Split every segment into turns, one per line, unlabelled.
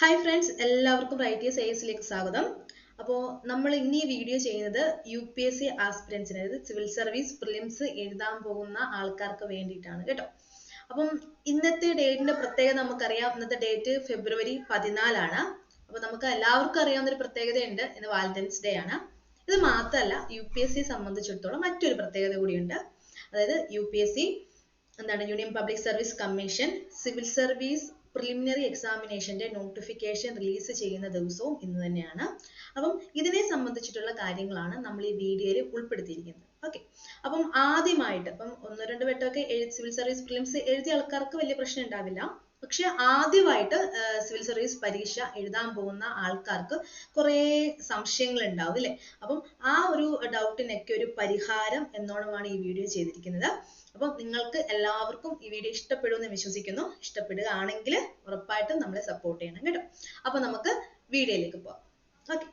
Hi friends എല്ലാവർക്കും writers എസിലേക്ക് സ്വാഗതം. അപ്പോൾ നമ്മൾ ഇന്ന് ഈ വീഡിയോ ചെയ്യുന്നത് യു പി എസ് സി ആസ്പിരൻസിന് അതായത് സിവിൽ സർവീസ് പ്രിലിംസ് എഴുതാൻ പോകുന്ന ആൾക്കാർക്ക് വേണ്ടിയിട്ടാണ് കേട്ടോ. അപ്പം ഇന്നത്തെ ഡേറ്റിന്റെ പ്രത്യേകത നമുക്കറിയാം. ഇന്നത്തെ ഡേറ്റ് ഫെബ്രുവരി പതിനാലാണ്. അപ്പോൾ നമുക്ക് എല്ലാവർക്കും അറിയാവുന്ന ഒരു പ്രത്യേകതയുണ്ട്. ഇന്ന് വാലന്റൈൻസ് ഡേ ആണ്. ഇത് മാത്രമല്ല യു പി എസ് സി സംബന്ധിച്ചിടത്തോളം മറ്റൊരു പ്രത്യേകത കൂടിയുണ്ട്. അതായത് യു പി എസ് സി എന്താണ് union public service commission civil service preliminary എക്സാമിനേഷന്റെ notification release ചെയ്യുന്ന ദിവസവും ഇന്ന് തന്നെയാണ്. അപ്പം ഇതിനെ സംബന്ധിച്ചിട്ടുള്ള കാര്യങ്ങളാണ് നമ്മൾ ഈ വീഡിയോയിൽ ഉൾപ്പെടുത്തിയിരിക്കുന്നത്. ഓക്കെ അപ്പം ആദ്യമായിട്ട് അപ്പം ഒന്ന് രണ്ട് വട്ടമൊക്കെ സിവിൽ സർവീസ് പ്രിലിംസ് എഴുതിയ ആൾക്കാർക്ക് വലിയ പ്രശ്നം ഉണ്ടാവില്ല. പക്ഷെ ആദ്യമായിട്ട് സിവിൽ സർവീസ് പരീക്ഷ എഴുതാൻ പോകുന്ന ആൾക്കാർക്ക് കുറേ സംശയങ്ങൾ ഉണ്ടാവും അല്ലേ? അപ്പം ആ ഒരു ഡൗട്ടിനൊക്കെ ഒരു പരിഹാരം എന്നോണമാണ് ഈ വീഡിയോ ചെയ്തിരിക്കുന്നത്. അപ്പം നിങ്ങൾക്ക് എല്ലാവർക്കും ഈ വീഡിയോ ഇഷ്ടപ്പെടുമെന്ന് വിശ്വസിക്കുന്നു. ഇഷ്ടപ്പെടുകയാണെങ്കിൽ ഉറപ്പായിട്ടും നമ്മളെ സപ്പോർട്ട് ചെയ്യണം കേട്ടോ. അപ്പൊ നമുക്ക് വീഡിയോയിലേക്ക് പോവാം. ഓക്കെ.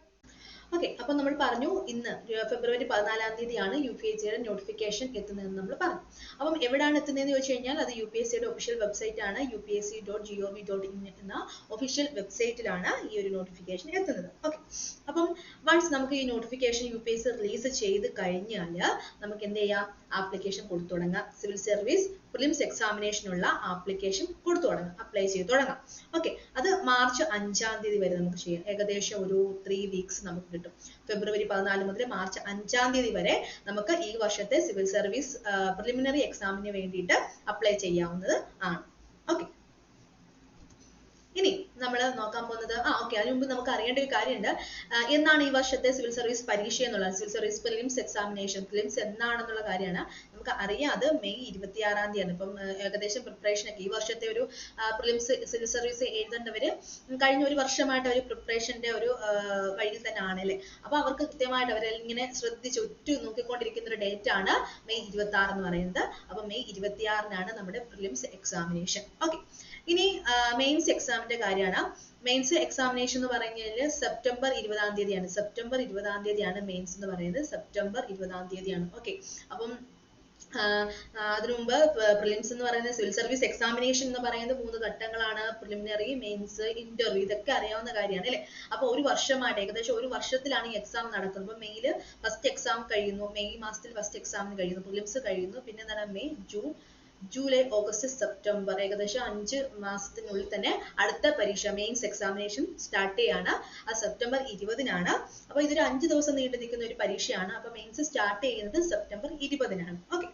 ഓക്കെ അപ്പൊ നമ്മൾ പറഞ്ഞു ഇന്ന് ഫെബ്രുവരി പതിനാലാം തീയതിയാണ് യു പി എസ് സിയുടെ നോട്ടിഫിക്കേഷൻ എത്തുന്നതെന്ന് നമ്മൾ പറഞ്ഞു. അപ്പം എവിടെയാണ് എത്തുന്നതെന്ന് ചോദിച്ചു കഴിഞ്ഞാൽ അത് യു പി എസ് സിയുടെ ഒഫീഷ്യൽ വെബ്സൈറ്റ് ആണ് U P S C dot G O V dot in എന്ന ഒഫീഷ്യൽ വെബ്സൈറ്റിലാണ് ഈ ഒരു നോട്ടിഫിക്കേഷൻ എത്തുന്നത്. ഓക്കെ അപ്പം വൺസ് നമുക്ക് ഈ notification U P S C release ചെയ്ത് കഴിഞ്ഞാൽ നമുക്ക് എന്ത് ചെയ്യാം? ആപ്ലിക്കേഷൻ കൊടുത്തു തുടങ്ങാം സിവിൽ സർവീസ് പ്രിലിംസ് എക്സാമിനേഷനുള്ള ആപ്ലിക്കേഷൻ കൊടുത്തു തുടങ്ങാം അപ്ലൈ ചെയ്ത് തുടങ്ങാം ഓക്കെ അത് മാർച്ച് അഞ്ചാം തീയതി വരെ നമുക്ക് ചെയ്യാം. ഏകദേശം ഒരു ത്രീ വീക്സ് നമുക്ക് കിട്ടും. ഫെബ്രുവരി പതിനാല് മുതൽ മാർച്ച് അഞ്ചാം തീയതി വരെ നമുക്ക് ഈ വർഷത്തെ സിവിൽ സർവീസ് പ്രിലിമിനറി എക്സാമിന് വേണ്ടിയിട്ട് അപ്ലൈ ചെയ്യാവുന്നത് ആണ്. ഓക്കെ നമ്മൾ നോക്കാൻ പോകുന്നത് ആ ഓക്കെ അതിനു മുമ്പ് നമുക്ക് അറിയേണ്ട ഒരു കാര്യമുണ്ട്. എന്നാണ് ഈ വർഷത്തെ സിവിൽ സർവീസ് പരീക്ഷ എന്നുള്ളത്? Civil service prelims examination prelims എന്നാണെന്നുള്ള കാര്യമാണ് നമുക്ക് അറിയാം. അത് മെയ് ഇരുപത്തിയാറാം തീയതിയാണ്. ഇപ്പം ഏകദേശം പ്രിപ്പറേഷൻ ഒക്കെ ഈ വർഷത്തെ ഒരു പ്രിലിംസ് സിവിൽ സർവീസ് എഴുതേണ്ടവര് കഴിഞ്ഞ ഒരു വർഷമായിട്ട് ഒരു പ്രിപ്പറേഷന്റെ ഒരു വഴിയിൽ തന്നെ ആണ് അല്ലേ? അപ്പൊ അവർക്ക് കൃത്യമായിട്ട് അവരിങ്ങനെ ശ്രദ്ധിച്ച് ഒറ്റ നോക്കിക്കൊണ്ടിരിക്കുന്ന ഒരു ഡേറ്റ് ആണ് മെയ് ഇരുപത്തി ആറ് എന്ന് പറയുന്നത്. അപ്പൊ മെയ് ഇരുപത്തിയാറിനാണ് നമ്മുടെ പ്രിലിംസ് എക്സാമിനേഷൻ ഓക്കെ ഇനി മെയിൻസ് എക്സാമിന്റെ കാര്യമാണ്. മെയിൻസ് എക്സാമിനേഷൻ എന്ന് പറഞ്ഞു കഴിഞ്ഞാൽ സെപ്റ്റംബർ ഇരുപതാം തീയതിയാണ്. സെപ്റ്റംബർ ഇരുപതാം തീയതിയാണ് മെയിൻസ് എന്ന് പറയുന്നത്. സെപ്റ്റംബർ ഇരുപതാം തീയതിയാണ്. ഓക്കെ അപ്പം അതിനു മുമ്പ് പ്രിലിംസ് എന്ന് പറയുന്നത് സിവിൽ സർവീസ് എക്സാമിനേഷൻ എന്ന് പറയുന്നത് മൂന്ന് ഘട്ടങ്ങളാണ് പ്രിലിമിനറി മെയിൻസ് ഇന്റർവ്യൂ ഇതൊക്കെ അറിയാവുന്ന കാര്യമാണ് അല്ലെ? അപ്പൊ ഒരു വർഷമായിട്ട് ഏകദേശം ഒരു വർഷത്തിലാണ് ഈ എക്സാം നടക്കുന്നത്. അപ്പൊ മെയ്യിൽ ഫസ്റ്റ് എക്സാം കഴിയുന്നു. മെയ് മാസത്തിൽ ഫസ്റ്റ് എക്സാമിന് കഴിയുന്നു. പ്രിലിംസ് കഴിയുന്നു. പിന്നെ എന്താണ്? May June July August September ഏകദേശം അഞ്ച് മാസത്തിനുള്ളിൽ തന്നെ അടുത്ത പരീക്ഷ മെയിൻസ് എക്സാമിനേഷൻ സ്റ്റാർട്ട് ചെയ്യാണ്. ആ സെപ്റ്റംബർ ഇരുപതിനാണ്. അപ്പൊ ഇതൊരു അഞ്ച് ദിവസം നീണ്ടു നിൽക്കുന്ന ഒരു പരീക്ഷയാണ്. അപ്പൊ മെയിൻസ് സ്റ്റാർട്ട് ചെയ്യുന്നത് സെപ്റ്റംബർ ഇരുപതിനാണ്. ഓക്കെ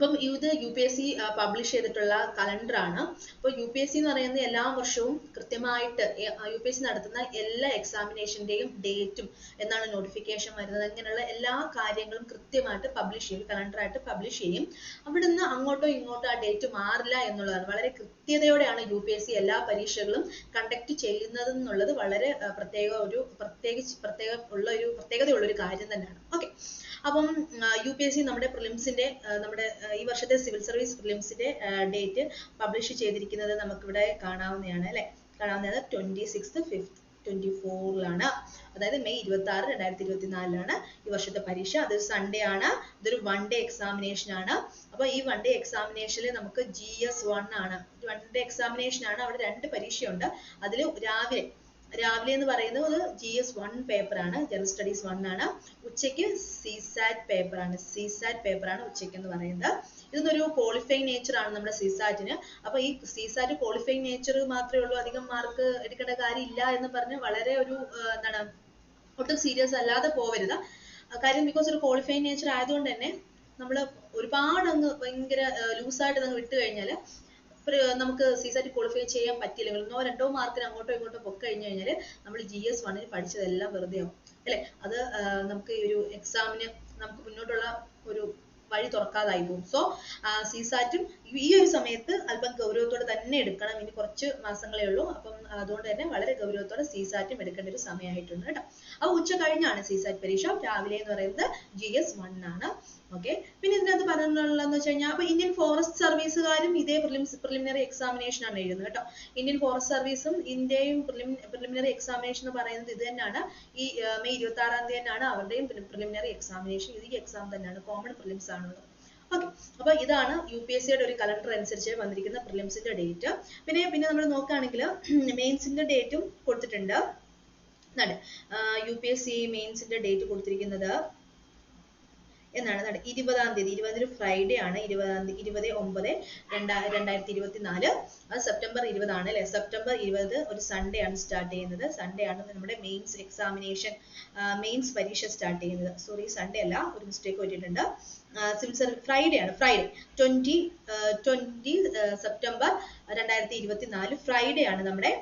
അപ്പം ഇത് U P S C publish ചെയ്തിട്ടുള്ള കലണ്ടർ ആണ്. അപ്പോൾ യു പി എസ് സി എന്ന് പറയുന്നത് എല്ലാ വർഷവും കൃത്യമായിട്ട് യു പി എസ് സി നടത്തുന്ന എല്ലാ എക്സാമിനേഷന്റെയും ഡേറ്റും എന്നാണ് നോട്ടിഫിക്കേഷൻ വരുന്നത്. അങ്ങനെയുള്ള എല്ലാ കാര്യങ്ങളും കൃത്യമായിട്ട് പബ്ലിഷ് ചെയ്യും കലണ്ടറായിട്ട് പബ്ലിഷ് ചെയ്യും. അവിടുന്ന് അങ്ങോട്ടോ ഇങ്ങോട്ടോ ആ ഡേറ്റ് മാറില്ല എന്നുള്ളതാണ്. വളരെ കൃത്യതയോടെയാണ് യു പി എസ് സി എല്ലാ പരീക്ഷകളും കണ്ടക്ട് ചെയ്യുന്നത് എന്നുള്ളത് വളരെ പ്രത്യേക ഒരു പ്രത്യേകിച്ച് പ്രത്യേക ഉള്ള ഒരു പ്രത്യേകതയുള്ള ഒരു കാര്യം തന്നെയാണ്. ഓക്കെ അപ്പം യു പി എസ് സി നമ്മുടെ പ്രിലിംസിന്റെ നമ്മുടെ ഈ വർഷത്തെ സിവിൽ സർവീസ് പ്രിലിംസിന്റെ ഡേറ്റ് പബ്ലിഷ് ചെയ്തിരിക്കുന്നത് നമുക്കിവിടെ കാണാവുന്നതാണ് അല്ലെ? കാണാവുന്നത് ട്വന്റി സിക്സ് ഫിഫ്ത് ട്വന്റി ഫോറിലാണ് അതായത് മെയ് ഇരുപത്തി ആറ് രണ്ടായിരത്തി ഇരുപത്തി നാലിലാണ് ഈ വർഷത്തെ പരീക്ഷ. അതൊരു സൺഡേ ആണ്. ഇതൊരു വൺ ഡേ എക്സാമിനേഷൻ ആണ്. അപ്പൊ ഈ വൺ ഡേ എക്സാമിനേഷനിൽ നമുക്ക് ജി എസ് വൺ ആണ്. വൺ ഡേ എക്സാമിനേഷൻ ആണ് അവിടെ രണ്ട് പരീക്ഷയുണ്ട്. അതിൽ രാവിലെ രാവിലെ എന്ന് പറയുന്നത് ജി എസ് വൺ പേപ്പറാണ് ജനറൽ സ്റ്റഡീസ് വൺ ആണ്. ഉച്ചയ്ക്ക് സിസാറ്റ് പേപ്പറാണ് സിസാറ്റ് പേപ്പറാണ് ഉച്ചയ്ക്ക് എന്ന് പറയുന്നത്. ഇതൊന്നൊരു ക്വാളിഫൈങ് നേച്ചർ ആണ് നമ്മുടെ സിസാറ്റിന് അപ്പൊ ഈ സിസാറ്റ് ക്വാളിഫൈങ് നേച്ചർ മാത്രമേ ഉള്ളൂ. അധികം മാർക്ക് എടുക്കേണ്ട കാര്യമില്ല എന്ന് പറഞ്ഞ് വളരെ ഒരു എന്താണ് ഒട്ടും സീരിയസ് അല്ലാതെ പോവരുത്. കാര്യം ബിക്കോസ് ഒരു ക്വാളിഫൈങ് നേച്ചർ ആയതുകൊണ്ട് തന്നെ നമ്മൾ ഒരുപാട് അങ്ങ് ഭയങ്കര ലൂസായിട്ട് അങ്ങ് വിട്ടു കഴിഞ്ഞാൽ നമുക്ക് സീസാറ്റ് ക്വാളിഫൈ ചെയ്യാൻ പറ്റിയില്ലെങ്കിൽ ഒന്നോ രണ്ടോ മാർക്കിന് അങ്ങോട്ടോ ഇങ്ങോട്ടോ പൊക്കി കഴിഞ്ഞു കഴിഞ്ഞാൽ നമ്മൾ ജി എസ് വണ്ണിന് പഠിച്ചതെല്ലാം വെറുതെ ആവും അല്ലെ? അത് നമുക്ക് ഈ ഒരു എക്സാമിന് നമുക്ക് മുന്നോട്ടുള്ള ഒരു വഴി തുറക്കാതായി പോകും സോ സിസാറ്റും ഈ ഒരു സമയത്ത് അല്പം ഗൗരവത്തോടെ തന്നെ എടുക്കണം. ഇനി കുറച്ച് മാസങ്ങളേ ഉള്ളൂ. അപ്പം അതുകൊണ്ട് തന്നെ വളരെ ഗൗരവത്തോടെ സിസാറ്റും എടുക്കേണ്ട ഒരു സമയമായിട്ടുണ്ട് കേട്ടോ. അപ്പൊ ഉച്ച കഴിഞ്ഞാണ് സിസാറ്റ് പരീക്ഷ. രാവിലെ എന്ന് പറയുന്നത് ജി എസ് വൺ ആണ്. ഓക്കെ പിന്നെ ഇതിനകത്ത് പറയാനുള്ളതെന്ന് വെച്ച് കഴിഞ്ഞാൽ അപ്പൊ ഇന്ത്യൻ ഫോറസ്റ്റ് സർവീസുകാരും ഇതേ പ്രിലിംസ് പ്രിലിമിനറി എക്സാമിനേഷൻ ആണ് എഴുതുന്നത് കേട്ടോ. ഇന്ത്യൻ ഫോറസ്റ്റ് സർവീസും ഇന്ത്യയും പ്രിലിമിനറി എക്സാമിനേഷൻ എന്ന് പറയുന്നത് ഇത് തന്നെയാണ്. ഈ മെയ് ഇരുപത്തി ആറാം തീയതി തന്നെയാണ് അവരുടെയും പ്രിലിമിനറി എക്സാമിനേഷൻ ഇത് ഈ എക്സാം തന്നെയാണ്. കോമൺ പ്രിലിംസ് ആണുള്ളത് ഓക്കെ. അപ്പൊ ഇതാണ് യു പി എസ് സിയുടെ ഒരു കലണ്ടർ അനുസരിച്ച് വന്നിരിക്കുന്ന പ്രിലിംസിന്റെ ഡേറ്റ് പിന്നെ പിന്നെ നമ്മൾ നോക്കുകയാണെങ്കിൽ മെയിൻസിന്റെ ഡേറ്റും കൊടുത്തിട്ടുണ്ട്. യു പി എസ് സി മെയിൻസിന്റെ ഡേറ്റ് കൊടുത്തിരിക്കുന്നത് എന്നാണ് നട ഇരുപതാം തീയതി ഇരുപതിന് ഫ്രൈഡേ ആണ്. ഇരുപതാം തീയതി ഇരുപത് ഒമ്പത് രണ്ടാ രണ്ടായിരത്തി ഇരുപത്തി നാല് അത് സെപ്റ്റംബർ ഇരുപതാണ് അല്ലേ? സെപ്റ്റംബർ ഇരുപത് ഒരു സൺഡേ ആണ് സ്റ്റാർട്ട് ചെയ്യുന്നത്. സൺഡേ ആണ് നമ്മുടെ മെയിൻസ് എക്സാമിനേഷൻ മെയിൻസ് പരീക്ഷ സ്റ്റാർട്ട് ചെയ്യുന്നത്. സോറി സൺഡേ അല്ല ഒരു മിസ്റ്റേക്ക് പറ്റിയിട്ടുണ്ട് സിവിൽ സർവീസ് ഫ്രൈഡേ ആണ് ഫ്രൈഡേ ട്വന്റി ട്വന്റി സെപ്റ്റംബർ രണ്ടായിരത്തി ഇരുപത്തി നാല് ഫ്രൈഡേ ആണ് നമ്മുടെ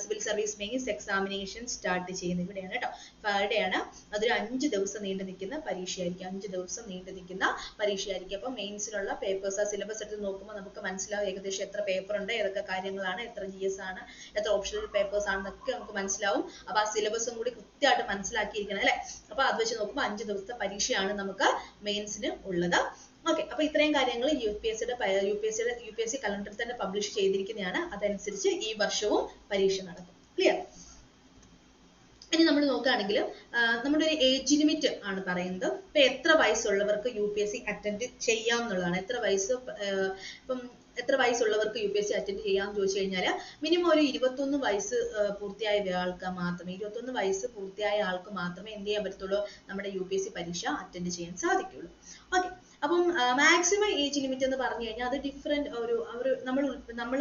civil service mains examination start ചെയ്യുന്നത് ഇവിടെയാണ് കേട്ടോ ഫ്രൈഡേയാണ് അതൊരു അഞ്ച് ദിവസം നീണ്ടു നിൽക്കുന്ന പരീക്ഷയായിരിക്കും. അഞ്ച് ദിവസം നീണ്ടു നിൽക്കുന്ന പരീക്ഷയായിരിക്കും. അപ്പം മെയിൻസിനുള്ള പേപ്പേഴ്സ് ആ സിലബസ് എടുത്ത് നോക്കുമ്പോൾ നമുക്ക് മനസ്സിലാവും ഏകദേശം എത്ര പേപ്പർ ഉണ്ട് ഏതൊക്കെ കാര്യങ്ങളാണ് എത്ര ജി എസ് ആണ് എത്ര ഓപ്ഷണൽ പേപ്പേഴ്സ് ആണെന്നൊക്കെ നമുക്ക് മനസ്സിലാവും. അപ്പൊ ആ സിലബസും കൂടി കൃത്യമായിട്ട് മനസ്സിലാക്കിയിരിക്കണം അല്ലെ? അപ്പൊ അത് വെച്ച് നോക്കുമ്പോൾ അഞ്ച് ദിവസത്തെ പരീക്ഷയാണ് നമുക്ക് മെയിൻസിന് ഉള്ളത്. ഓക്കെ അപ്പൊ ഇത്രയും കാര്യങ്ങൾ യു പി എസ് സിയുടെ യു പി എസ് സിയുടെ യു പി എസ് സി കലണ്ടറിൽ തന്നെ പബ്ലിഷ് ചെയ്തിരിക്കുന്നതാണ്. അതനുസരിച്ച് ഈ വർഷവും പരീക്ഷ നടക്കും. ക്ലിയർ ഇനി നമ്മൾ നോക്കുകയാണെങ്കിൽ നമ്മുടെ ഒരു ഏജ് ലിമിറ്റ് ആണ് പറയുന്നത്. ഇപ്പൊ എത്ര വയസ്സുള്ളവർക്ക് U P S C attend ചെയ്യാം എന്നുള്ളതാണ്. എത്ര വയസ്സ് ഇപ്പം എത്ര വയസ്സുള്ളവർക്ക് U P S C attend ചെയ്യാമെന്ന് ചോദിച്ചു കഴിഞ്ഞാൽ മിനിമം ഒരു ഇരുപത്തൊന്ന് വയസ്സ് പൂർത്തിയായ ആൾക്ക് മാത്രമേ ഇരുപത്തൊന്ന് വയസ്സ് പൂർത്തിയായ ആൾക്ക് മാത്രമേ എന്ത് ചെയ്യാൻ പറ്റത്തുള്ളൂ? നമ്മുടെ യു പി എസ് സി പരീക്ഷ അറ്റൻഡ് ചെയ്യാൻ സാധിക്കുള്ളൂ. ഓക്കെ അപ്പം മാക്സിമം ഏജ് ലിമിറ്റ് എന്ന് പറഞ്ഞു കഴിഞ്ഞാൽ അത് ഡിഫറെന്റ് ഒരു ഒരു നമ്മൾ നമ്മൾ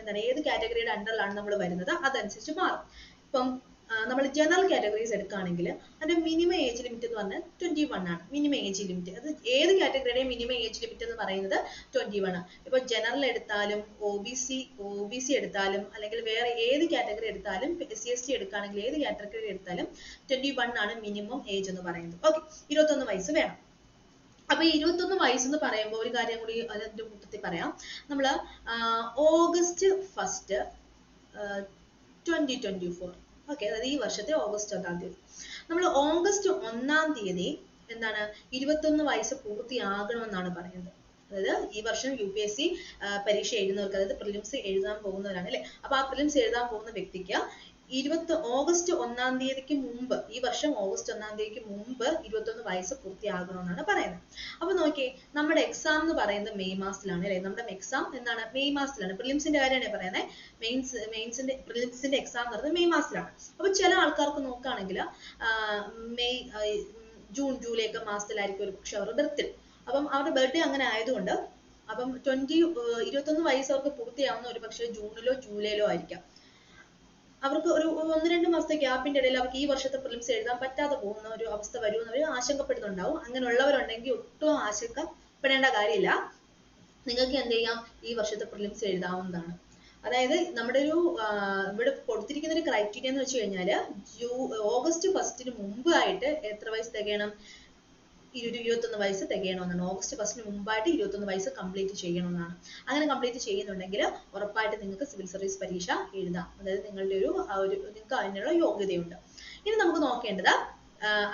എന്താണ് ഏത് കാറ്റഗറിയുടെ അണ്ടറിലാണ് നമ്മൾ വരുന്നത്? അതനുസരിച്ച് മാറും. ഇപ്പം നമ്മൾ ജനറൽ കാറ്റഗറീസ് എടുക്കുകയാണെങ്കിൽ അതിന്റെ മിനിമം ഏജ് ലിമിറ്റ് എന്ന് പറഞ്ഞാൽ ട്വന്റി വൺ ആണ്. മിനിമം ഏജ് ലിമിറ്റ് അത് ഏത് കാറ്റഗറിയുടെയും മിനിമം ഏജ് ലിമിറ്റ് എന്ന് പറയുന്നത് ട്വന്റി വൺ ആണ്. ഇപ്പൊ ജനറൽ എടുത്താലും O B C O B C എടുത്താലും അല്ലെങ്കിൽ വേറെ ഏത് കാറ്റഗറി എടുത്താലും എസ് സി എസ് ടി എടുക്കുകയാണെങ്കിൽ ഏത് കാറ്റഗറി എടുത്താലും ട്വന്റി വൺ ആണ് മിനിമം ഏജ് എന്ന് പറയുന്നത്. ഓക്കെ ഇരുപത്തൊന്ന് വയസ്സ് വേണം. അപ്പൊ ഇരുപത്തൊന്ന് വയസ്സെന്ന് പറയുമ്പോൾ ഒരു കാര്യം കൂടി അതിന്റെ കൂട്ടത്തിൽ പറയാം. നമ്മൾ August first twenty twenty four okay അതായത് ഈ വർഷത്തെ ഓഗസ്റ്റ് ഒന്നാം തീയതി. നമ്മൾ ഓഗസ്റ്റ് ഒന്നാം തീയതി എന്താണ് ഇരുപത്തൊന്ന് വയസ്സ് പൂർത്തിയാകണമെന്നാണ് പറയുന്നത്. അതായത് ഈ വർഷം യു പി എസ് സി പരീക്ഷ എഴുതുന്നവർക്ക് അതായത് പ്രിലിംസ് എഴുതാൻ പോകുന്നവരാണ് അല്ലെ? അപ്പൊ ആ പ്രിലിംസ് എഴുതാൻ പോകുന്ന വ്യക്തിക്ക് ഇരുപത്തി ഓഗസ്റ്റ് ഒന്നാം തീയതിക്ക് മുമ്പ് ഈ വർഷം ഓഗസ്റ്റ് ഒന്നാം തീയതിക്ക് മുമ്പ് ഇരുപത്തൊന്ന് വയസ്സ് പൂർത്തിയാകണമെന്നാണ് പറയുന്നത്. അപ്പൊ നോക്കിയേ നമ്മുടെ എക്സാം എന്ന് പറയുന്നത് മെയ് മാസത്തിലാണ് അല്ലെ? നമ്മുടെ എക്സാം എന്താണ്? മെയ് മാസത്തിലാണ്. പ്രിലിംസിന്റെ കാര്യമാണ് പറയുന്നത് മെയിൻസ് മെയിൻസിന്റെ പ്രിലിംസിന്റെ എക്സാം എന്ന് പറയുന്നത് മെയ് മാസത്തിലാണ്. അപ്പൊ ചില ആൾക്കാർക്ക് നോക്കുകയാണെങ്കിൽ മെയ് ജൂൺ ജൂലൈ ഒക്കെ മാസത്തിലായിരിക്കും ഒരു പക്ഷെ അവരുടെ ബർത്ത്ഡേ അപ്പം അവരുടെ ബർത്ത്ഡേ അങ്ങനെ ആയതുകൊണ്ട് അപ്പം ട്വന്റി ഇരുപത്തൊന്ന് വയസ്സ് അവർക്ക് പൂർത്തിയാവുന്ന ഒരു പക്ഷേ ജൂണിലോ ജൂലൈയിലോ ആയിരിക്കാം. അവർക്ക് ഒരു ഒന്ന് രണ്ട് മാസത്തെ ഗ്യാപ്പിന്റെ ഇടയിൽ അവർക്ക് ഈ വർഷത്തെ പ്രിലിംസ് എഴുതാൻ പറ്റാതെ പോകുന്ന ഒരു അവസ്ഥ വരുമെന്ന് അവർ ആശങ്കപ്പെടുന്നുണ്ടാവും. അങ്ങനെയുള്ളവരുണ്ടെങ്കിൽ ഒട്ടും ആശങ്കപ്പെടേണ്ട കാര്യമില്ല. നിങ്ങൾക്ക് എന്ത് ചെയ്യാം? ഈ വർഷത്തെ പ്രിലിംസ് എഴുതാവുന്നതാണ്. അതായത് നമ്മുടെ ഒരു ഇവിടെ കൊടുത്തിരിക്കുന്ന ഒരു ക്രൈറ്റീരിയ എന്ന് വെച്ച് കഴിഞ്ഞാൽ ജൂ ഓഗസ്റ്റ് ഫസ്റ്റിന് മുമ്പ് ആയിട്ട് എത്ര വയസ്സ് തികയണം? ഇരു ഇരുപത്തൊന്ന് വയസ്സ് തികയണമെന്നാണ്. ഓഗസ്റ്റ് ഫസ്റ്റിന് മുമ്പായിട്ട് ഇരുപത്തൊന്ന് വയസ്സ് കംപ്ലീറ്റ് ചെയ്യണമെന്നാണ്. അങ്ങനെ കംപ്ലീറ്റ് ചെയ്യുന്നുണ്ടെങ്കിൽ ഉറപ്പായിട്ട് നിങ്ങൾക്ക് സിവിൽ സർവീസ് പരീക്ഷ എഴുതാം. അതായത് നിങ്ങളുടെ ഒരു ഒരു നിങ്ങൾക്ക് അതിനുള്ള യോഗ്യതയുണ്ട്. ഇനി നമുക്ക് നോക്കേണ്ടത്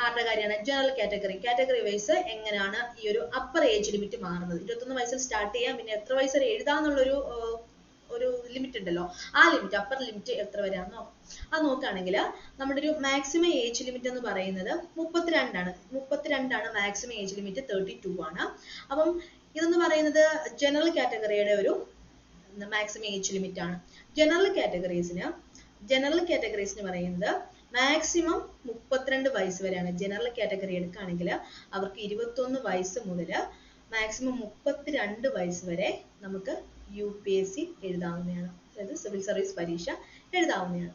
ആരുടെ കാര്യമാണ്? ജനറൽ കാറ്റഗറി കാറ്റഗറി വൈസ് എങ്ങനെയാണ് ഈ ഒരു അപ്പർ ഏജ് ലിമിറ്റ് മാറുന്നത്? ഇരുപത്തൊന്ന് വയസ്സിൽ സ്റ്റാർട്ട് ചെയ്യാം പിന്നെ എത്ര വയസ്സ് വരെ എഴുതാന്നുള്ളൊരു ഒരു ലിമിറ്റ് ഉണ്ടല്ലോ. ആ ലിമിറ്റ് അപ്പർ ലിമിറ്റ് എത്ര വരാന്ന് അത് നോക്കുകയാണെങ്കിൽ നമ്മുടെ ഒരു മാക്സിമം ഏജ് ലിമിറ്റ് എന്ന് പറയുന്നത് മുപ്പത്തിരണ്ടാണ്. മുപ്പത്തിരണ്ടാണ് maximum age limit thirty two ആണ്. അപ്പം ഇതെന്ന് പറയുന്നത് ജനറൽ കാറ്റഗറിയുടെ ഒരു മാക്സിമം ഏജ് ലിമിറ്റ് ആണ്. ജനറൽ കാറ്റഗറീസിന് ജനറൽ കാറ്റഗറീസിന് പറയുന്നത് മാക്സിമം മുപ്പത്തിരണ്ട് വയസ്സ് വരെയാണ്. ജനറൽ കാറ്റഗറി എടുക്കുകയാണെങ്കിൽ അവർക്ക് ഇരുപത്തൊന്ന് വയസ്സ് മുതൽ മാക്സിമം മുപ്പത്തിരണ്ട് വയസ്സ് വരെ നമുക്ക് യു പി എസ് സി എഴുതാവുന്നതാണ്. അതായത് സിവിൽ സർവീസ് പരീക്ഷ എഴുതാവുന്നതാണ്.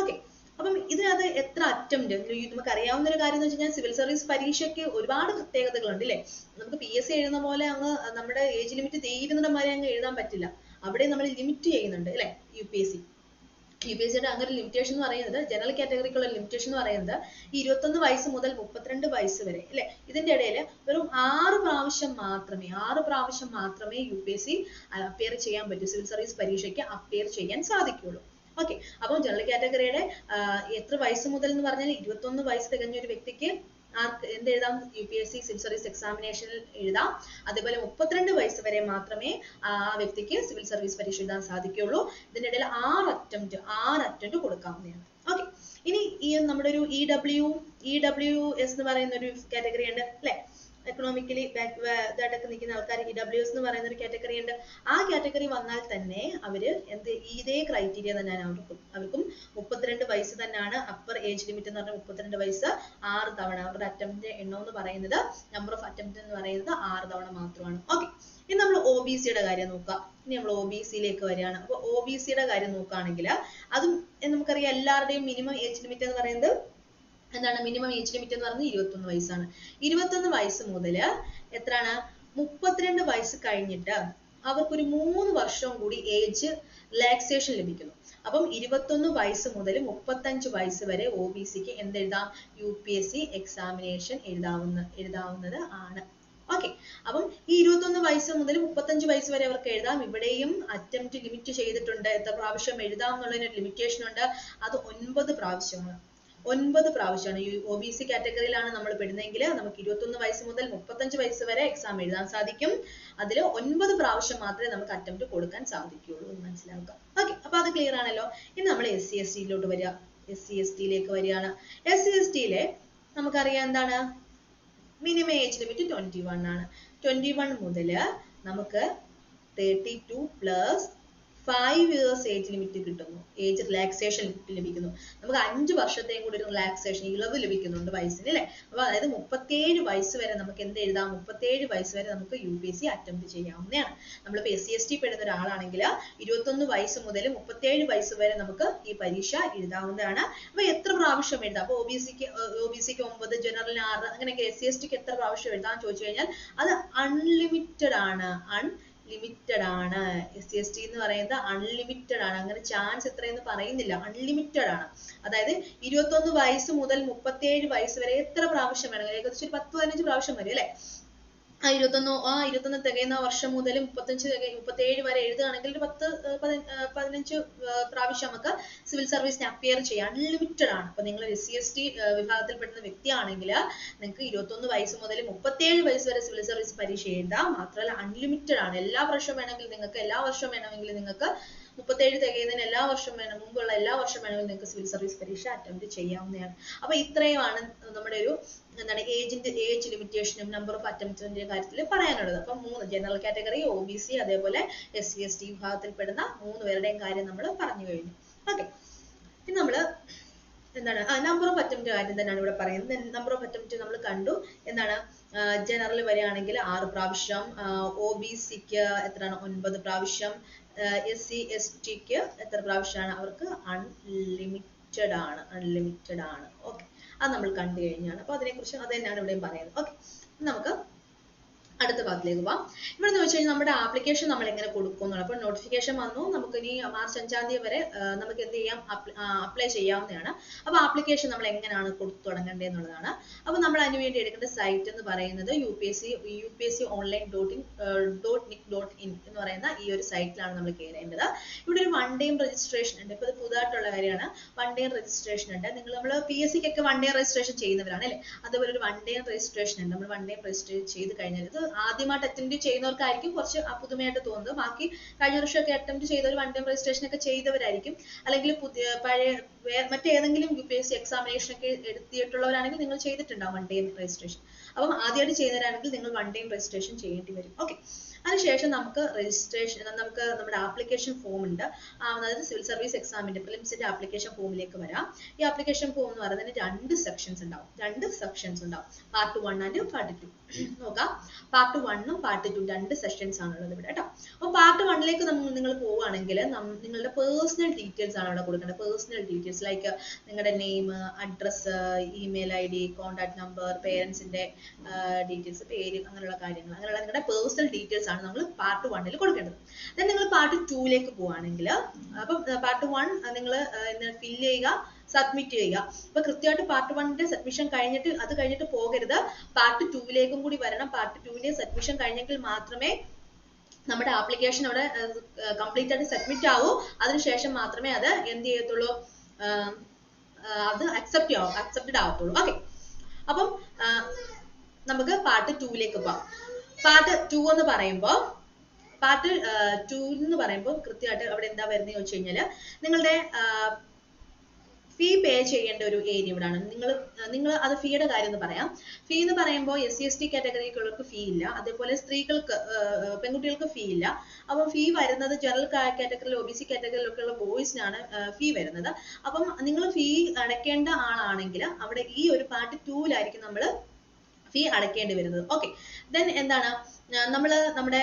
ഓക്കെ അപ്പം ഇതിനകത്ത് എത്ര അറ്റംപ്റ്റ് നമുക്ക് അറിയാവുന്ന ഒരു കാര്യം എന്ന് വെച്ച് കഴിഞ്ഞാൽ സിവിൽ സർവീസ് പരീക്ഷയ്ക്ക് ഒരുപാട് പ്രത്യേകതകളുണ്ട് അല്ലേ? നമുക്ക് പി എസ് സി എഴുതുന്ന പോലെ അങ്ങ് നമ്മുടെ ഏജ് ലിമിറ്റ് തീരുന്നിടം വരെ അങ്ങ് എഴുതാൻ പറ്റില്ല. അവിടെ നമ്മൾ ലിമിറ്റ് ചെയ്യുന്നുണ്ട് അല്ലേ? U P S C U P അങ്ങനെ ലിമിറ്റേഷൻ എന്ന് പറയുന്നത് ജനറൽ കാറ്റഗറിക്കുള്ള ലിമിറ്റേഷൻ എന്ന് പറയുന്നത് ഇരുപത്തൊന്ന് വയസ്സ് മുതൽ മുപ്പത്തിരണ്ട് വയസ്സ് വരെ അല്ലെ ഇതിന്റെ ഇടയിൽ വെറും ആറ് പ്രാവശ്യം മാത്രമേ ആറ് പ്രാവശ്യം മാത്രമേ സി അപ്പിയർ ചെയ്യാൻ പറ്റൂ സിവിൽ സർവീസ് പരീക്ഷയ്ക്ക് അപ്പിയർ ചെയ്യാൻ സാധിക്കുള്ളൂ ഓക്കെ അപ്പോൾ ജനറൽ കാറ്റഗറിയുടെ എത്ര വയസ്സ് മുതൽ എന്ന് പറഞ്ഞാൽ ഇരുപത്തൊന്ന് വയസ്സ് തികഞ്ഞ ഒരു വ്യക്തിക്ക് ആർക്ക് എന്ത് എഴുതാം U P S C civil service എക്സാമിനേഷനിൽ എഴുതാം. അതേപോലെ മുപ്പത്തിരണ്ട് വയസ്സ് വരെ മാത്രമേ ആ വ്യക്തിക്ക് സിവിൽ സർവീസ് പരീക്ഷ എഴുതാൻ സാധിക്കുകയുള്ളൂ. ഇതിന്റെ ഇടയിൽ ആറ് അറ്റംപ്റ്റ് ആറ് അറ്റംപ്റ്റ് കൊടുക്കാവുന്നതാണ്. ഓക്കെ ഇനി ഈ നമ്മുടെ ഒരു E W E W S എന്ന് പറയുന്ന ഒരു കാറ്റഗറി ഉണ്ട് അല്ലെ? എക്കണോമിക്കലി ഇതായിട്ടൊക്കെ നിൽക്കുന്ന ആൾക്കാർ ഇ ഡബ്ല്യു എസ് എന്ന് പറയുന്ന ഒരു കാറ്റഗറി ഉണ്ട്. ആ കാറ്റഗറി വന്നാൽ തന്നെ അവർ എന്ത് ഇതേ ക്രൈറ്റീരിയ തന്നെയാണ് അവർക്കും. അവർക്കും മുപ്പത്തിരണ്ട് വയസ്സ് തന്നെയാണ് അപ്പർ ഏജ് ലിമിറ്റ് എന്ന് പറഞ്ഞാൽ മുപ്പത്തിരണ്ട് വയസ്സ് ആറ് തവണ. അവരുടെ അറ്റംപ്റ്റിന്റെ എണ്ണം എന്ന് പറയുന്നത് നമ്പർ ഓഫ് അറ്റംപ്റ്റ് എന്ന് പറയുന്നത് ആറ് തവണ മാത്രമാണ്. ഓക്കെ ഇനി നമ്മൾ ഒ ബി സിയുടെ കാര്യം നോക്കാം ഇനി നമ്മൾ ഒ ബി സിയിലേക്ക് വരികയാണ്. അപ്പൊ ഒ ബി സിയുടെ കാര്യം നോക്കുകയാണെങ്കിൽ അതും നമുക്കറിയാം എല്ലാവരുടെയും മിനിമം ഏജ് ലിമിറ്റ് എന്ന് പറയുന്നത് എന്താണ് മിനിമം ഏജ് ലിമിറ്റ് എന്ന് പറയുന്നത് ഇരുപത്തൊന്ന് വയസ്സാണ്. ഇരുപത്തൊന്ന് വയസ്സ് മുതൽ എത്രയാണ്? മുപ്പത്തിരണ്ട് വയസ്സ് കഴിഞ്ഞിട്ട് അവർക്ക് ഒരു മൂന്ന് വർഷം കൂടി ഏജ് റിലാക്സേഷൻ ലഭിക്കുന്നു. അപ്പം ഇരുപത്തൊന്ന് വയസ്സ് മുതൽ മുപ്പത്തഞ്ച് വയസ്സ് വരെ ഒ ബി സിക്ക് എന്തെഴുതാം? U P S C examination എഴുതാവുന്ന എഴുതാവുന്നത് ആണ്. ഓക്കെ അപ്പം ഈ ഇരുപത്തൊന്ന് വയസ്സ് മുതൽ മുപ്പത്തഞ്ച് വയസ്സ് വരെ അവർക്ക് എഴുതാം. ഇവിടെയും അറ്റംപ്റ്റ് ലിമിറ്റ് ചെയ്തിട്ടുണ്ട്. എത്ര പ്രാവശ്യം എഴുതാം എന്നുള്ളതിന് ലിമിറ്റേഷൻ ഉണ്ട്. അത് ഒൻപത് പ്രാവശ്യമാണ് ഒൻപത് പ്രാവശ്യമാണ്. ഈ ഒ ബി സി കാറ്റഗറിയിലാണ് നമ്മൾ പെടുന്നതെങ്കിൽ നമുക്ക് ഇരുപത്തൊന്ന് വയസ്സ് മുതൽ മുപ്പത്തഞ്ച് വയസ്സ് വരെ എക്സാം എഴുതാൻ സാധിക്കും. അതിൽ ഒൻപത് പ്രാവശ്യം മാത്രമേ നമുക്ക് അറ്റംപ്റ്റ് കൊടുക്കാൻ സാധിക്കുകയുള്ളൂ എന്ന് മനസ്സിലാക്കുക ഓക്കെ അപ്പൊ അത് ക്ലിയർ ആണല്ലോ? ഇനി നമ്മൾ എസ് സി എസ് ടിയിലോട്ട് വരിക. എസ് സി എസ് ടിയിലേക്ക് വരികയാണ്. എസ് സി എസ് ടിയിലെ നമുക്കറിയാം എന്താണ്? Minimum age limit twenty one ആണ്. ട്വന്റി വൺ മുതൽ നമുക്ക് thirty two plus five years age limit കിട്ടുന്നു. ഏജ് റിലാക്സേഷൻ ലഭിക്കുന്നു. നമുക്ക് അഞ്ച് വർഷത്തെയും കൂടി ഒരു റിലാക്സേഷൻ ഇളവ് ലഭിക്കുന്നുണ്ട് വയസ്സിന് അല്ലേ? അപ്പൊ അതായത് മുപ്പത്തേഴ് വയസ്സ് വരെ നമുക്ക് എന്ത് എഴുതാം? മുപ്പത്തേഴ് വയസ്സ് വരെ നമുക്ക് U P S C attempt ചെയ്യാവുന്നതാണ്. നമ്മളിപ്പോൾ എസ് സി എസ് ടി പെടുന്ന ഒരാളാണെങ്കിൽ ഇരുപത്തൊന്ന് വയസ്സ് മുതൽ മുപ്പത്തേഴ് വയസ്സ് വരെ നമുക്ക് ഈ പരീക്ഷ എഴുതാവുന്നതാണ്. അപ്പൊ എത്ര പ്രാവശ്യം എഴുതാം? അപ്പൊ ഒ ബി സിക്ക് ഒ ബി സിക്ക് ഒമ്പത് ജനറലിന് ആറ് അങ്ങനെയൊക്കെ എസ് സി എസ് ടിക്ക് എത്ര പ്രാവശ്യം എഴുതാൻ ചോദിച്ചു കഴിഞ്ഞാൽ അത് അൺലിമിറ്റഡ് ആണ്. അൺ ലിമിറ്റഡ് ആണ്. ടി എന്ന് പറയുന്നത് അൺലിമിറ്റഡ് ആണ്. അങ്ങനെ ചാൻസ് എത്രയെന്ന് പറയുന്നില്ല. അൺലിമിറ്റഡ് ആണ്. അതായത് ഇരുപത്തൊന്ന് വയസ്സ് മുതൽ മുപ്പത്തിയേഴ് വയസ്സ് വരെ എത്ര പ്രാവശ്യം വേണമെങ്കിലും ഏകദേശം ഒരു പത്ത് പതിനഞ്ച് പ്രാവശ്യം വരും അല്ലെ? ആ ഇരുപത്തൊന്ന് ആ ഇരുപത്തൊന്ന് തികയുന്ന വർഷം മുതൽ മുപ്പത്തഞ്ച് മുപ്പത്തേഴ് വരെ എഴുതുകയാണെങ്കിൽ ഒരു പത്ത് പതിനഞ്ച് പ്രാവശ്യം നമുക്ക് സിവിൽ സർവീസിന് അപ്പിയർ ചെയ്യാം അൺലിമിറ്റഡ് ആണ്. അപ്പൊ നിങ്ങൾ എസ് സി എസ് ടി വിഭാഗത്തിൽപ്പെടുന്ന വ്യക്തിയാണെങ്കിൽ നിങ്ങൾക്ക് ഇരുപത്തൊന്ന് വയസ്സ് മുതൽ മുപ്പത്തേഴ് വയസ്സ് വരെ സിവിൽ സർവീസ് പരീക്ഷ എഴുതാം. മാത്രമല്ല അൺലിമിറ്റഡ് ആണ്. എല്ലാ വർഷവും വേണമെങ്കിൽ നിങ്ങൾക്ക് എല്ലാ വർഷവും വേണമെങ്കിൽ നിങ്ങൾക്ക് മുപ്പത്തേഴ് തികയുന്നതിന് എല്ലാ വർഷം വേണം മുമ്പുള്ള എല്ലാ വർഷം വേണമെങ്കിൽ നിങ്ങൾക്ക് സിവിൽ സർവീസ് പരീക്ഷ അറ്റംപ്റ്റ് ചെയ്യാവുന്നതാണ്. അപ്പൊ ഇത്രയുമാണ് നമ്മുടെ ഒരു എന്താണ് ഏജിന്റെ ഏജ് ലിമിറ്റേഷനും നമ്പർ ഓഫ് അറ്റംപ്റ്റിന്റെ കാര്യത്തിൽ പറയാനുള്ളത്. അപ്പൊ മൂന്ന് general category O B C അതേപോലെ എസ് സി എസ് ടി വിഭാഗത്തിൽപ്പെടുന്ന മൂന്ന് പേരുടെയും കാര്യം നമ്മൾ പറഞ്ഞു കഴിഞ്ഞു. ഓക്കെ ഇനി നമ്മൾ എന്താണ് നമ്പർ ഓഫ് അറ്റംപ്റ്റ് കാര്യം തന്നെയാണ് ഇവിടെ പറയുന്നത്. നമ്പർ ഓഫ് അറ്റംപ്റ്റ് നമ്മൾ കണ്ടു. എന്താണ് ജനറൽ വരികയാണെങ്കിൽ ആറ് പ്രാവശ്യം ഒ ബി സിക്ക് എത്രയാണ്? ഒൻപത് പ്രാവശ്യം എസ് സി എസ് ടിക്ക് എത്ര പ്രാവശ്യമാണ്? അവർക്ക് അൺലിമിറ്റഡ് ആണ് അൺലിമിറ്റഡ് ആണ്. ഓക്കെ അത് നമ്മൾ കണ്ടു കഴിഞ്ഞാണ്. അപ്പൊ അതിനെക്കുറിച്ച് അത് തന്നെയാണ് ഇവിടെയും പറയുന്നത്. ഓക്കെ നമുക്ക് അടുത്ത ഭാഗത്തിലേക്ക് പോവാം. ഇവിടെ എന്ന് വെച്ച് കഴിഞ്ഞാൽ നമ്മുടെ ആപ്ലിക്കേഷൻ നമ്മൾ എങ്ങനെ കൊടുക്കും എന്നുള്ളത് അപ്പോൾ നോട്ടിഫിക്കേഷൻ വന്നു. നമുക്ക് ഇനി മാർച്ച് അഞ്ചാം തീയതി വരെ നമുക്ക് എന്ത് ചെയ്യാം? അപ്ലൈ ചെയ്യാവുന്നതാണ്. അപ്പോൾ ആപ്ലിക്കേഷൻ നമ്മൾ എങ്ങനെയാണ് കൊടുത്തു തുടങ്ങേണ്ടത് എന്നുള്ളതാണ് അപ്പോൾ നമ്മൾ അതിന് വേണ്ടി എടുക്കേണ്ട സൈറ്റ് എന്ന് പറയുന്നത് U P S C U P S C online dot in dot nic dot in എന്ന് പറയുന്ന ഈ ഒരു സൈറ്റിലാണ് നമ്മൾ കയറേണ്ടത്. ഇവിടെ ഒരു വൺ ഡേയും രജിസ്ട്രേഷൻ ഉണ്ട്. ഇപ്പോൾ ഇത് പുതുതായിട്ടുള്ള കാര്യമാണ്. വൺ ഡേ രജിസ്ട്രേഷൻ ഉണ്ട്. നിങ്ങൾ നമ്മൾ പി എസ് സിക്കൊക്കെ വൺ ഡേ രജിസ്ട്രേഷൻ ചെയ്യുന്നവരാണ് അല്ലേ? അതുപോലെ ഒരു വൺ ഡേ രജിസ്ട്രേഷൻ ഉണ്ട്. നമ്മൾ വൺ ഡേ രജിസ്റ്റർ ചെയ്ത് കഴിഞ്ഞാൽ ഇത് ആദ്യമായിട്ട് അറ്റൻഡ് ചെയ്യുന്നവർക്കായിരിക്കും കുറച്ച് പുതുമയായിട്ട് തോന്നുന്നത്. ബാക്കി കഴിഞ്ഞ വർഷമൊക്കെ അറ്റംപ്റ്റ് ചെയ്തവർ വൺ ടൈം രജിസ്ട്രേഷൻ ഒക്കെ ചെയ്തവരായിരിക്കും. അല്ലെങ്കിൽ പുതിയ പഴയ മറ്റേതെങ്കിലും U P S C examination ഒക്കെ എടുത്തിട്ടുള്ളവരാണെങ്കിൽ നിങ്ങൾ ചെയ്തിട്ടുണ്ടാവും വൺ ടൈം രജിസ്ട്രേഷൻ അപ്പം ആദ്യമായിട്ട് ചെയ്യുന്നവരാണെങ്കിൽ നിങ്ങൾ വൺ ടൈം രജിസ്ട്രേഷൻ ചെയ്യേണ്ടി വരും. ഓക്കെ അതിനുശേഷം നമുക്ക് രജിസ്ട്രേഷൻ നമുക്ക് നമ്മുടെ ആപ്ലിക്കേഷൻ ഫോം ഉണ്ട്. അതായത് സിവിൽ സർവീസ് എക്സാമിന്റെ പ്രിലിംസിന്റെ ആപ്ലിക്കേഷൻ ഫോമിലേക്ക് വരാം. ഈ ആപ്ലിക്കേഷൻ ഫോം എന്ന് പറയുന്നതിന് രണ്ട് സെക്ഷൻസ് ഉണ്ടാവും. രണ്ട് സെക്ഷൻസ് ഉണ്ടാവും. Part one and part two നോക്കാം. പാർട്ട് വണ്ണും പാർട്ട് ടു രണ്ട് സെഷൻസ് ആണുള്ളത് ഇവിടെ കേട്ടോ. അപ്പോൾ പാർട്ട് വണ്ണിലേക്ക് നമ്മൾ നിങ്ങൾ പോവുകയാണെങ്കിൽ നിങ്ങളുടെ പേഴ്സണൽ ഡീറ്റെയിൽസ് ആണ് ഇവിടെ കൊടുക്കേണ്ടത്. പേഴ്സണൽ ഡീറ്റെയിൽസ് ലൈക്ക് നിങ്ങളുടെ name address email I D contact number പേരൻസിന്റെ details പേര് അങ്ങനെയുള്ള കാര്യങ്ങൾ. അങ്ങനെയുള്ള നിങ്ങളുടെ പേഴ്സണൽ ഡീറ്റെയിൽസ് ആണ് നമ്മൾ പാർട്ട് വണ്ണിൽ കൊടുക്കേണ്ടത്. ദെൻ നിങ്ങൾ പാർട്ട് ടൂയിലേക്ക് പോവുകയാണെങ്കിൽ അപ്പം പാർട്ട് വൺ നിങ്ങൾ ഫില്ല് ചെയ്യുക സബ്മിറ്റ് ചെയ്യുക. അപ്പൊ കൃത്യമായിട്ട് പാർട്ട് വണ്ണിന്റെ സബ്മിഷൻ കഴിഞ്ഞിട്ട് അത് കഴിഞ്ഞിട്ട് പോകരുത്. പാർട്ട് ടൂവിലേക്കും കൂടി വരണം. പാർട്ട് ടൂവിന്റെ സബ്മിഷൻ കഴിഞ്ഞെങ്കിൽ മാത്രമേ നമ്മുടെ ആപ്ലിക്കേഷൻ അവിടെ കംപ്ലീറ്റ് ആയിട്ട് സബ്മിറ്റ് ആവൂ. അതിനുശേഷം മാത്രമേ അത് എന്ത് ചെയ്യത്തുള്ളൂ? അത് അക്സെപ്റ്റ് ആവും അക്സെപ്റ്റഡ് ആവത്തുള്ളൂ. ഓക്കെ അപ്പം നമുക്ക് പാർട്ട് ടൂവിലേക്ക് പോവാം. പാർട്ട് ടു എന്ന് പറയുമ്പോൾ പാർട്ട് ടു എന്ന് പറയുമ്പോൾ കൃത്യമായിട്ട് അവിടെ എന്താ വരുന്നത് ചോദിച്ചു കഴിഞ്ഞാൽ നിങ്ങളുടെ ഫീ പേ ചെയ്യേണ്ട ഒരു ഏരിയ ഇവിടാണ്. നിങ്ങൾ നിങ്ങൾ അത് ഫീയുടെ കാര്യം ഒന്ന് പറയാം. ഫീ എന്ന് പറയുമ്പോൾ എസ് സി എസ് ടി കാറ്റഗറിക്കുള്ളവർക്ക് ഫീ ഇല്ല. അതേപോലെ സ്ത്രീകൾക്ക് പെൺകുട്ടികൾക്ക് ഫീ ഇല്ല. അപ്പോൾ ഫീ വരുന്നത് ജനറൽ കാറ്റഗറിയിൽ ഒ ബി സി കാറ്റഗറിയിലൊക്കെയുള്ള ബോയ്സിനാണ് ഫീ വരുന്നത്. അപ്പം നിങ്ങൾ ഫീ അടയ്ക്കേണ്ട ആളാണെങ്കിൽ അവിടെ ഈ ഒരു പാർട്ട് ടൂവിലായിരിക്കും നമ്മൾ ഫീ അടയ്ക്കേണ്ടി വരുന്നത്. ഓക്കെ ദെൻ എന്താണ്? നമ്മൾ നമ്മുടെ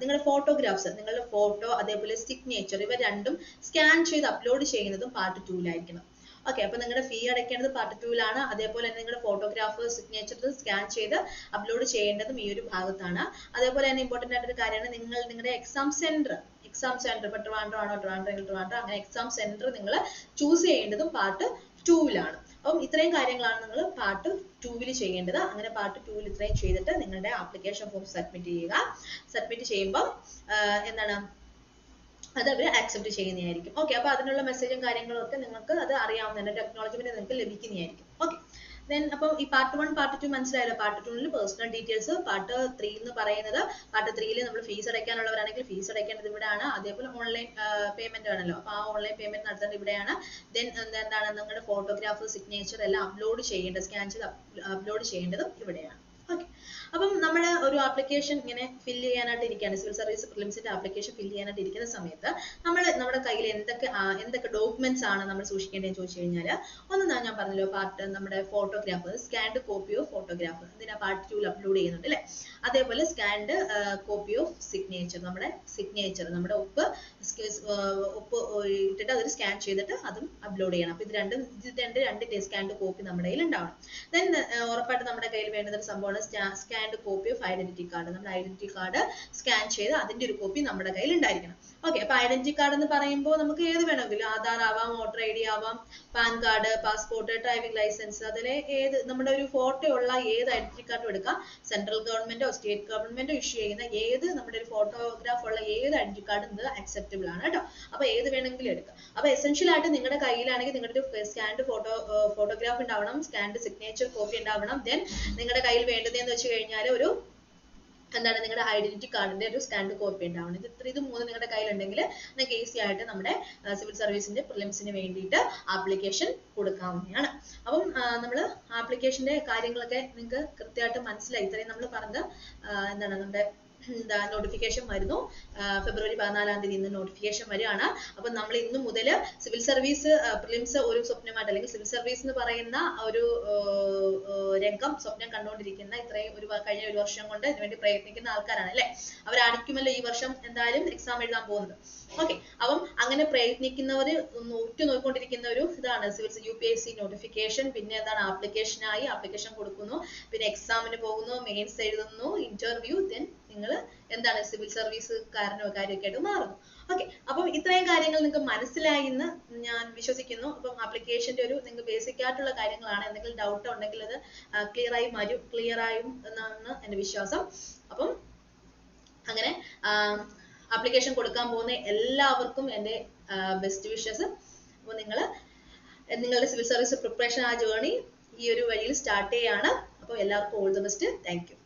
നിങ്ങളുടെ ഫോട്ടോഗ്രാഫ്സ് നിങ്ങളുടെ ഫോട്ടോ അതേപോലെ സിഗ്നേച്ചർ ഇവ രണ്ടും സ്കാൻ ചെയ്ത് അപ്ലോഡ് ചെയ്യുന്നതും പാർട്ട് ആയിരിക്കണം ഓക്കെ അപ്പൊ നിങ്ങളുടെ ഫീ അടയ്ക്കേണ്ടത് പാർട്ട് ലാണ്. അതേപോലെ തന്നെ നിങ്ങളുടെ ഫോട്ടോഗ്രാഫ് സിഗ്നേച്ചർ സ്കാൻ ചെയ്ത് അപ്ലോഡ് ചെയ്യേണ്ടതും ഈ ഒരു ഭാഗത്താണ്. അതേപോലെ തന്നെ ഇമ്പോർട്ടന്റ് ആയിട്ടൊരു കാര്യമാണ് നിങ്ങൾ നിങ്ങളുടെ എക്സാം സെന്റർ എക്സാം സെന്റർ ഇപ്പൊ ട്രിവാൻഡ്രം ആണോ ട്രിവാൻഡ്രം ട്രിവാൻഡ്രം അങ്ങനെ എക്സാം സെന്റർ നിങ്ങൾ ചൂസ് ചെയ്യേണ്ടതും പാർട്ട് ടൂവിലാണ് അപ്പം ഇത്രയും കാര്യങ്ങളാണ് നിങ്ങൾ പാർട്ട് ടൂവിൽ ചെയ്യേണ്ടത്. അങ്ങനെ പാർട്ട് ടൂവിൽ ഇത്രയും ചെയ്തിട്ട് നിങ്ങളുടെ ആപ്ലിക്കേഷൻ ഫോം സബ്മിറ്റ് ചെയ്യുക. സബ്മിറ്റ് ചെയ്യുമ്പോൾ എന്താണ്? അത് അവർ ആക്സെപ്റ്റ് ചെയ്യുന്നതായിരിക്കും. ഓക്കെ അപ്പൊ അതിനുള്ള മെസ്സേജും കാര്യങ്ങളും ഒക്കെ നിങ്ങൾക്ക് അത് അറിയാവുന്നതാണ്. പിന്നെ നിങ്ങൾക്ക് ലഭിക്കുന്നതായിരിക്കും. ഓക്കെ ദെൻ അപ്പം ഈ പാർട്ട് വൺ പാർട്ട് ടു മനസ്സിലായല്ലോ. പാർട്ട് ടുവിൽ പേഴ്സണൽ ഡീറ്റെയിൽസ് പാർട്ട് ത്രീ എന്ന് പറയുന്നത്. പാർട്ട് ത്രീയിൽ നമ്മൾ ഫീസ് അടയ്ക്കാനുള്ളവരാണെങ്കിൽ ഫീസ് അടയ്ക്കേണ്ടത് ഇവിടെയാണ്. അതേപോലെ ഓൺലൈൻ പേയ്മെന്റ് ആണല്ലോ. അപ്പൊ ആ ഓൺലൈൻ പേയ്മെന്റ് നടത്തേണ്ടത് ഇവിടെയാണ്. ദെൻ എന്താണ് നിങ്ങളുടെ ഫോട്ടോഗ്രാഫ് സിഗ്നേച്ചർ എല്ലാം അപ്ലോഡ് ചെയ്യേണ്ടത് സ്കാൻ ചെയ്ത് അപ്ലോഡ് ചെയ്യേണ്ടതും ഇവിടെയാണ് ഓക്കെ അപ്പം നമ്മൾ ഒരു ആപ്ലിക്കേഷൻ ഇങ്ങനെ ഫില്ല് ചെയ്യാനായിട്ട് ഇരിക്കുകയാണ്. സിവിൽ സർവീസ് പ്രിലിംസിന്റെ ആപ്ലിക്കേഷൻ ഫില്ല് ചെയ്യാനായിട്ട് ഇരിക്കുന്ന സമയത്ത് നമ്മൾ നമ്മുടെ കയ്യിൽ എന്തൊക്കെ എന്തൊക്കെ ഡോക്യുമെന്റ്സ് ആണ് നമ്മൾ സൂക്ഷിക്കേണ്ടതെന്ന് ചോദിച്ചു കഴിഞ്ഞാൽ ഒന്ന് ഞാൻ പറഞ്ഞല്ലോ പാർട്ട് നമ്മുടെ photograph scanned copy of photograph എന്തിനാ പാർട്ട് ടൂവിൽ അപ്ലോഡ് ചെയ്യുന്നുണ്ട് അല്ലേ? അതേപോലെ സ്കാൻഡ് കോപ്പി ഓഫ് സിഗ്നേച്ചർ നമ്മുടെ സിഗ്നേച്ചർ നമ്മുടെ ഒപ്പ് ഒപ്പ് ഇട്ടിട്ട് അതൊരു സ്കാൻ ചെയ്തിട്ട് അതും അപ്ലോഡ് ചെയ്യണം. അപ്പൊ ഇത് രണ്ടും ഇത് രണ്ട് രണ്ടിന്റെ സ്കാൻഡ് കോപ്പി നമ്മുടെ കയ്യിൽ ഉണ്ടാവണം ദെൻ ഉറപ്പായിട്ട് നമ്മുടെ കയ്യിൽ വേണ്ടുന്ന ഒരു സംഭവമാണ് scanned copy of identity card നമ്മൾ ഐഡന്റിറ്റി കാർഡ് സ്കാൻ ചെയ്ത് അതിന്റെ ഒരു കോപ്പി നമ്മുടെ കയ്യിൽ ഉണ്ടായിരിക്കണം ഓക്കെ അപ്പൊ ഐഡന്റിറ്റി കാർഡ് എന്ന് പറയുമ്പോൾ നമുക്ക് ഏത് വേണമെങ്കിലും ആധാർ ആവാം വോട്ടർ ഐ ഡി ആവാം PAN card passport driving licence അതിലെ ഏത് നമ്മുടെ ഒരു ഫോട്ടോ ഉള്ള ഏത് ഐഡന്റിറ്റി കാർഡും എടുക്കാം. സെൻട്രൽ ഗവൺമെന്റോ സ്റ്റേറ്റ് ഗവൺമെന്റോ ഇഷ്യൂ ചെയ്യുന്ന ഏത് നമ്മുടെ ഒരു ഫോട്ടോഗ്രാഫ് ഉള്ള ഏത് ഐഡന്റിറ്റി കാർഡും ഇത് അക്സെപ്റ്റബിൾ ആണ് കേട്ടോ. അപ്പൊ ഏത് വേണമെങ്കിലും എടുക്കാം. അപ്പൊ എസെൻഷ്യൽ ആയിട്ട് നിങ്ങളുടെ കയ്യിലാണെങ്കിൽ നിങ്ങളുടെ ഒരു സ്കാൻഡ് ഫോട്ടോ ഫോട്ടോഗ്രാഫ് ഉണ്ടാവണം സ്കാൻഡ് സിഗ്നേച്ചർ കോപ്പി ഉണ്ടാവണം. ദെൻ നിങ്ങളുടെ കയ്യിൽ വേണ്ടതെന്ന് വെച്ച് കഴിഞ്ഞാൽ ഒരു എന്താണ് നിങ്ങളുടെ ഐഡന്റിറ്റി കാർഡിന്റെ ഒരു സ്കാൻഡ് കോപ്പി ഉണ്ടാവണം. ഇത് ഇത്ര ഇത് മൂന്ന് നിങ്ങളുടെ കയ്യിലുണ്ടെങ്കിൽ നിങ്ങൾക്ക് ഈസി ആയിട്ട് നമ്മുടെ സിവിൽ സർവീസിന്റെ പ്രിലിംസിന് വേണ്ടിയിട്ട് ആപ്ലിക്കേഷൻ കൊടുക്കാവുന്നതാണ്. അപ്പം നമ്മൾ ആപ്ലിക്കേഷന്റെ കാര്യങ്ങളൊക്കെ നിങ്ങൾക്ക് കൃത്യമായിട്ട് മനസ്സിലായി. ഇത്രയും നമ്മൾ പറഞ്ഞത് എന്താണ് നമ്മുടെ എന്താ നോട്ടിഫിക്കേഷൻ വരുന്നു. ഫെബ്രുവരി പതിനാലാം തീയതി ഇന്ന് നോട്ടിഫിക്കേഷൻ വരികയാണ്. അപ്പൊ നമ്മൾ ഇന്ന് മുതൽ സിവിൽ സർവീസ് പ്രിലിംസ് ഒരു സ്വപ്നമായിട്ട് അല്ലെങ്കിൽ സിവിൽ സർവീസ് എന്ന് പറയുന്ന ഒരു രംഗം സ്വപ്നം കണ്ടുകൊണ്ടിരിക്കുന്ന ഇത്രയും ഒരു കഴിഞ്ഞ ഒരു വർഷം കൊണ്ട് ഇതിനുവേണ്ടി പ്രയത്നിക്കുന്ന ആൾക്കാരാണ് അല്ലെ? അവരായിരിക്കുമല്ലോ ഈ വർഷം എന്തായാലും എക്സാം എഴുതാൻ പോകുന്നത്. ഓക്കെ അപ്പം അങ്ങനെ പ്രയത്നിക്കുന്നവർ ഉറ്റു നോക്കിക്കൊണ്ടിരിക്കുന്ന ഒരു ഇതാണ് civil U P S C notification പിന്നെ എന്താണ്? ആപ്ലിക്കേഷനായി ആപ്ലിക്കേഷൻ കൊടുക്കുന്നു. പിന്നെ എക്സാമിന് പോകുന്നു മെയിൻസ് എഴുതുന്നു ഇന്റർവ്യൂ ദെൻ നിങ്ങൾ എന്താണ് സിവിൽ സർവീസുകാരനോ കാര്യമൊക്കെ ആയിട്ട് മാറുന്നു. ഓക്കെ അപ്പം ഇത്രയും കാര്യങ്ങൾ നിങ്ങൾക്ക് മനസ്സിലായി എന്ന് ഞാൻ വിശ്വസിക്കുന്നു. അപ്പം ആപ്ലിക്കേഷന്റെ ഒരു നിങ്ങൾക്ക് ബേസിക് ആയിട്ടുള്ള കാര്യങ്ങളാണ്. എന്തെങ്കിലും ഡൗട്ട് ഉണ്ടെങ്കിൽ അത് ക്ലിയർ ആയി വരും ക്ലിയർ ആയും എന്നാണ് എന്റെ വിശ്വാസം. അപ്പം അങ്ങനെ ആപ്ലിക്കേഷൻ കൊടുക്കാൻ പോകുന്ന എല്ലാവർക്കും എന്റെ ബെസ്റ്റ് വിഷസ് അപ്പോൾ നിങ്ങൾ നിങ്ങളുടെ സിവിൽ സർവീസ് പ്രിപ്പറേഷൻ ആ ജേർണി ഈ ഒരു വഴിയിൽ സ്റ്റാർട്ട് ചെയ്യാണ്. അപ്പോൾ എല്ലാവർക്കും all the best thank you